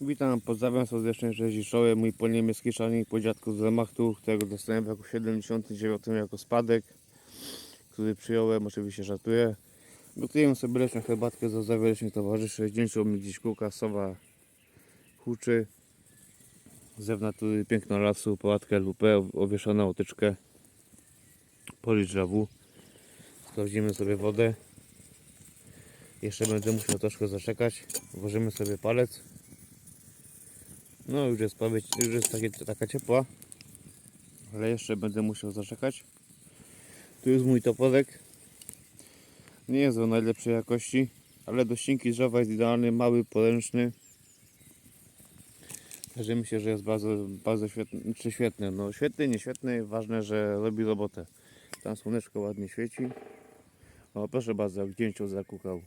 Witam, pozdrawiam serdecznie, cześć czołem. Mój po niemiecki szanik po dziadku z Zemachtu, którego dostałem w roku 79 jako spadek, który przyjąłem, oczywiście żartuję. Gotujemy sobie leśną herbatkę za zdrowie leśnych towarzyszy. Zdjęcią mi gdzieś kółka, sowa huczy. Zew natury, piękno lasu, pałatkę LWP, owieszoną otyczkę. Policz żawu. Sprawdzimy sobie wodę. Jeszcze będę musiał troszkę zaczekać. Włożymy sobie palec. No już jest, już jest takie, taka ciepła. Ale jeszcze będę musiał zaczekać. Tu jest mój toporek. Nie jest on najlepszej jakości, ale do ścinki drzewa jest idealny, mały, poręczny. Także myślę, że jest bardzo, bardzo świetny, czy świetny. No świetny, nie świetny, ważne, że robi robotę. Tam słoneczko ładnie świeci. O proszę bardzo, jak dzięcioł zakukał.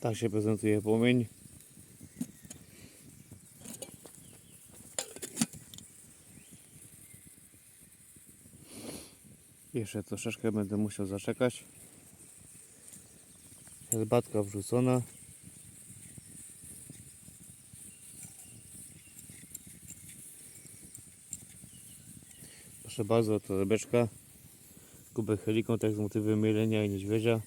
Tak się prezentuje płomień. Jeszcze troszeczkę będę musiał zaczekać. Herbatka wrzucona. Proszę bardzo, to rebeczka. Kubek helikon, tak z motywem mielenia i niedźwiedzia.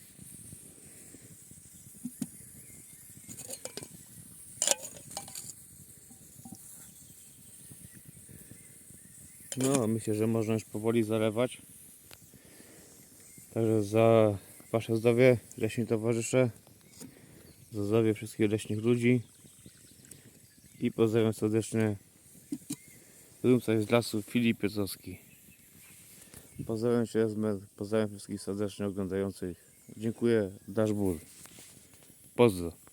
No, myślę, że można już powoli zalewać. Także za Wasze zdrowie, leśni towarzysze, za zdrowie wszystkich leśnych ludzi i pozdrawiam serdecznie Rumcaj z lasu Filip Piecowski. Pozdrawiam Esmer, pozdrawiam wszystkich serdecznie oglądających. Dziękuję, Daszbur. Pozdro.